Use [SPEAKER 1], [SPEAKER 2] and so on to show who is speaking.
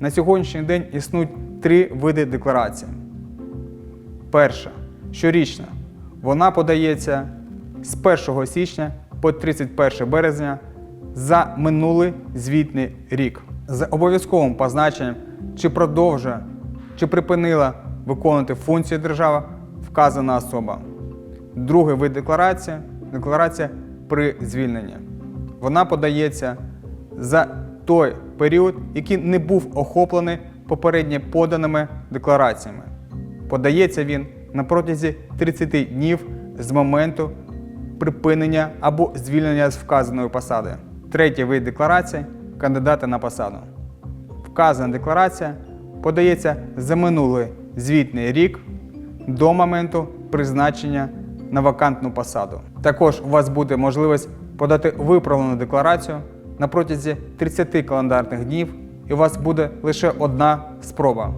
[SPEAKER 1] На сьогоднішній день існують три види декларації. Перша щорічна. Вона подається з 1 січня по 31 березня за минулий звітний рік з обов'язковим позначенням, чи продовжує, чи припинила виконувати функції держави вказана особа. Другий вид декларації декларація при звільненні. Вона подається за той період, який не був охоплений попередньо поданими деклараціями. Подається він на протязі 30 днів з моменту припинення або звільнення з вказаної посади. Третій вид декларації кандидата на посаду. Вказана декларація подається за минулий звітний рік до моменту призначення на вакантну посаду. Також у вас буде можливість подати виправлену декларацію на протязі 30 календарних днів, і у вас буде лише одна спроба.